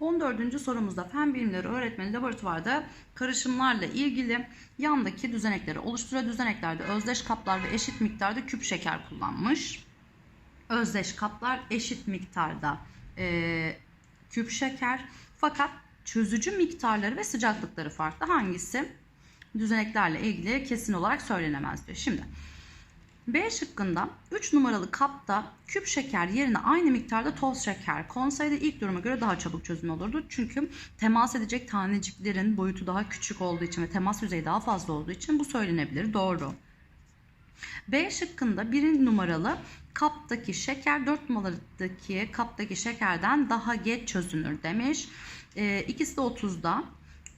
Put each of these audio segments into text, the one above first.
14. sorumuzda fen bilimleri öğretmeni laboratuvarda karışımlarla ilgili yandaki düzenekleri oluşturuyor. Düzeneklerde özdeş kaplar ve eşit miktarda küp şeker kullanmış. Özdeş kaplar eşit miktarda e, küp şeker fakat çözücü miktarları ve sıcaklıkları farklı. Hangisi düzeneklerle ilgili kesin olarak söylenemez diyor. Şimdi B şıkkında 3 numaralı kapta küp şeker yerine aynı miktarda toz şeker konsaydı ilk duruma göre daha çabuk çözüm olurdu. Çünkü temas edecek taneciklerin boyutu daha küçük olduğu için ve temas yüzeyi daha fazla olduğu için bu söylenebilir. Doğru. B şıkkında 1 numaralı kaptaki şeker 4 numaradaki kaptaki şekerden daha geç çözünür demiş. Ee, ikisi de 30'da.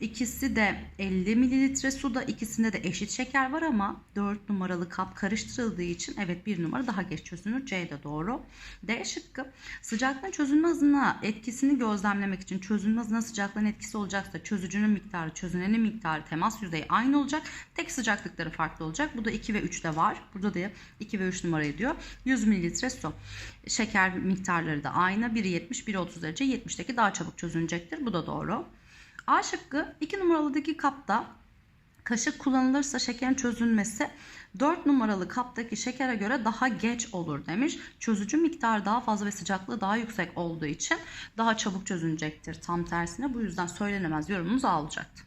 İkisi de 50 mililitre suda. ikisinde de eşit şeker var ama 4 numaralı kap karıştırıldığı için evet 1 numara daha geç çözünür. C de doğru. D şıkkı sıcaklığın çözünme hızına etkisini gözlemlemek için çözünme hızına sıcaklığın etkisi olacaksa çözücünün miktarı, çözünenin miktarı, temas yüzeyi aynı olacak. Tek sıcaklıkları farklı olacak. Bu da 2 ve 3'te var. Burada da 2 ve 3 numarayı diyor. 100 mililitre su. Şeker miktarları da aynı. Biri 70, biri 30 derece. 70'teki daha çabuk çözünecektir. Bu da doğru. A şıkkı 2 numaralıdaki kapta kaşık kullanılırsa şekerin çözünmesi 4 numaralı kaptaki şekere göre daha geç olur demiş. Çözücü miktarı daha fazla ve sıcaklığı daha yüksek olduğu için daha çabuk çözünecektir. Tam tersine bu yüzden söylenemez yorumumuz A olacaktı.